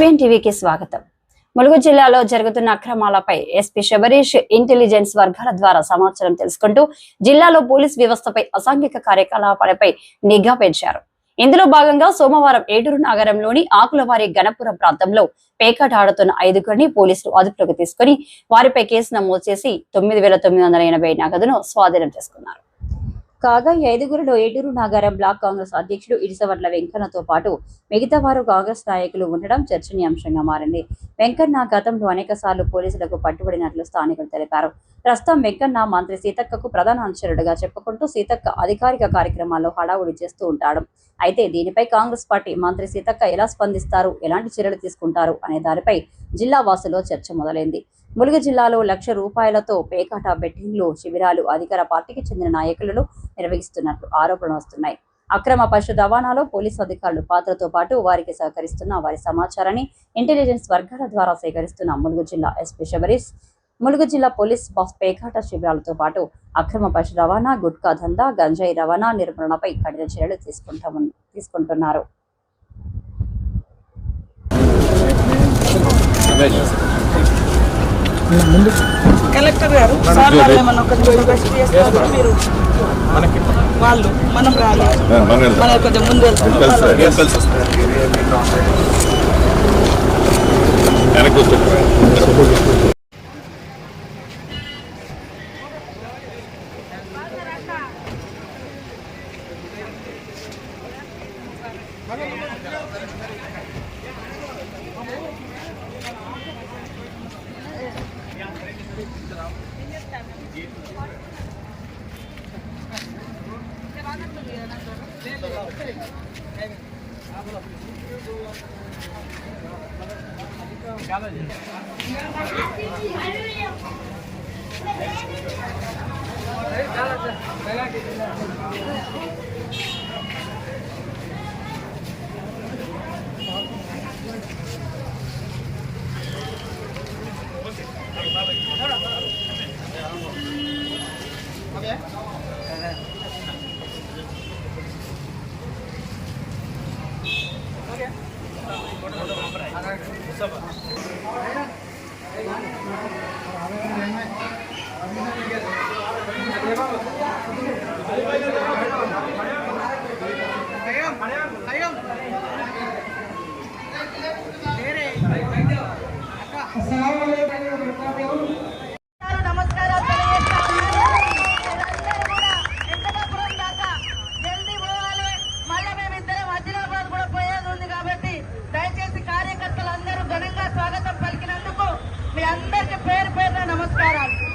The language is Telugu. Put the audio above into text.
ఎస్పీఎన్ టీవీకి స్వాగతం. ములుగు జిల్లాలో జరుగుతున్న అక్రమాలపై ఎస్పీ శబరీష్ ఇంటెలిజెన్స్ వర్గాల ద్వారా సమాచారం తెలుసుకుంటూ జిల్లాలో పోలీస్ వ్యవస్థపై అసాంఘిక కార్యకలాపాలపై నిఘా పెంచారు. ఇందులో భాగంగా సోమవారం ఏటూరు నగరంలోని ఆకులవారి గణపురం ప్రాంతంలో పేకాట ఆడుతున్న ఐదుగురిని పోలీసులు అదుపులోకి తీసుకుని వారిపై కేసు నమోదు చేసి తొమ్మిది వేల తొమ్మిది వందల ఎనభై నగదును స్వాధీనం చేసుకున్నారు. కాగా ఐదుగురులో ఐదుగురిలో ఏటూరు నాగారం బ్లాక్ కాంగ్రెస్ అధ్యక్షుడు ఇడిసవట్ల వెంకన్నతో పాటు మిగతా వారు కాంగ్రెస్ నాయకులు ఉండడం చర్చనీయాంశంగా మారింది. వెంకన్న గతంలో అనేక సార్లు పోలీసులకు పట్టుబడినట్లు స్థానికులు తెలిపారు. ప్రస్తుతం వెంకన్న మంత్రి సీతక్కకు ప్రధాన అనుచరుడుగా చెప్పుకుంటూ సీతక్క అధికారిక కార్యక్రమాల్లో హడావుడి చేస్తూ ఉంటాడు. అయితే దీనిపై కాంగ్రెస్ పార్టీ మంత్రి సీతక్క ఎలా స్పందిస్తారు ఎలాంటి చర్యలు తీసుకుంటారు అనే దానిపై జిల్లా వాసులో చర్చ మొదలైంది. ములుగు జిల్లాలో లక్ష రూపాయలతో పేకాట బెట్టింగ్లు శిబిరాలు అధికార పార్టీకి చెందిన నాయకులను నిర్వహిస్తున్నట్లు ఆరోపణలు వస్తున్నాయి. అక్రమ పశు రవాణాలో పోలీసు అధికారులు పాత్రతో పాటు వారికి సహకరిస్తున్న వారి సమాచారాన్ని ఇంటెలిజెన్స్ వర్గాల ద్వారా సేకరిస్తున్న ములుగు జిల్లా ఎస్పీ శబరీష్ ములుగు జిల్లా పోలీస్ బాస్ పేకాట శిబిరాలతో పాటు అక్రమ పశు రవాణా గుట్కా దందా గంజాయి రవాణా నిర్మూలనపై కఠిన చర్యలు తీసుకుంటున్నారు. కలెక్టర్ గారు సార్ వాళ్ళు ఏమన్నా కొంచెం రిక్వెస్ట్ చేస్తారు మీరు వాళ్ళు మనం రాలేదు మన కొంచెం ముందు వెళ్తాం. ચાલો ચાલો నమస్కారాలు మీ అందరికీ పేరు పేరున నమస్కారాలు.